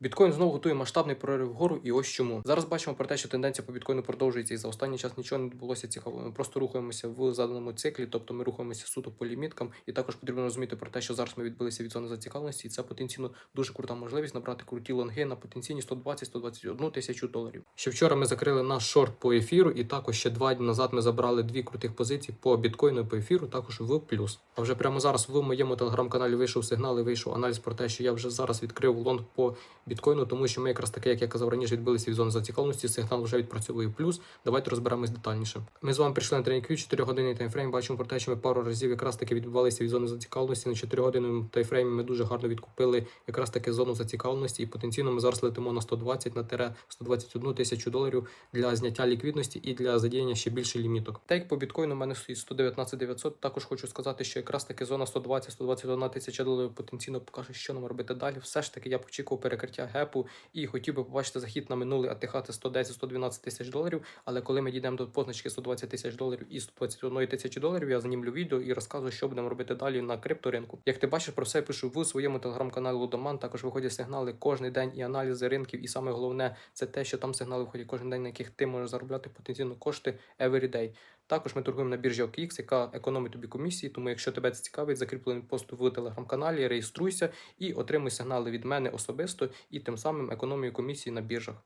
Біткоін знову готує масштабний прорив вгору, і ось чому. Зараз бачимо про те, що тенденція по біткоїну продовжується, і за останній час нічого не відбулося цікавого. Ми просто рухаємося в заданому циклі, тобто ми рухаємося суто по ліміткам. І також потрібно розуміти про те, що зараз ми відбилися від зони зацікавленості, і це потенційно дуже крута можливість набрати круті лонги на потенційні 120-121 тисячу доларів. Ще вчора ми закрили наш шорт по ефіру, і також ще два дні назад ми забрали дві крутих позиції по біткоїну і по ефіру, також в плюс. А вже прямо зараз в моєму телеграм-каналі вийшов сигнал і вийшов аналіз про те, що я вже зараз відкрив лонг по біткоїну, тому що ми якраз таки, як я казав раніше, відбилися від зони зацікавленості. Сигнал вже відпрацьовує плюс. Давайте розберемось детальніше. Ми з вами прийшли на тренінг 4 годинний таймфрейм. Бачимо про те, що ми пару разів якраз таки відбувалися від зони зацікавленості. На 4 годинному таймфреймі ми дуже гарно відкупили якраз таки зону зацікавленості, і потенційно ми зараз летимо на 120 на тире 121 тисячу доларів для зняття ліквідності і для задіяння ще більше ліміток. Так як по біткоїну в мене стоїть 119 900, також хочу сказати, що якраз таки зона 120-121 тисяча доларів потенційно покаже, що нам робити далі. Все ж таки я очікував перекриття гепу і хотів би побачити захід на минулий це 110-112 тисяч доларів. Але коли ми дійдемо до позначки 120 тисяч доларів і 121 тисячі доларів, я знімлю відео і розказую, що будемо робити далі на крипторинку. Як ти бачиш, про все пишу в своєму телеграм-каналі Лудоман. Також виходять сигнали кожен день і аналізи ринків. І саме головне це те, що там сигнали виходять кожен день, на яких ти можеш заробляти потенційно кошти every. Також ми торгуємо на біржі OKX, яка економить тобі комісії. Тому, якщо тебе це цікавить, закріплений пост в телеграм-каналі, реєструйся і отримуй сигнали від мене особисто, і тим самим економію комісії на біржах.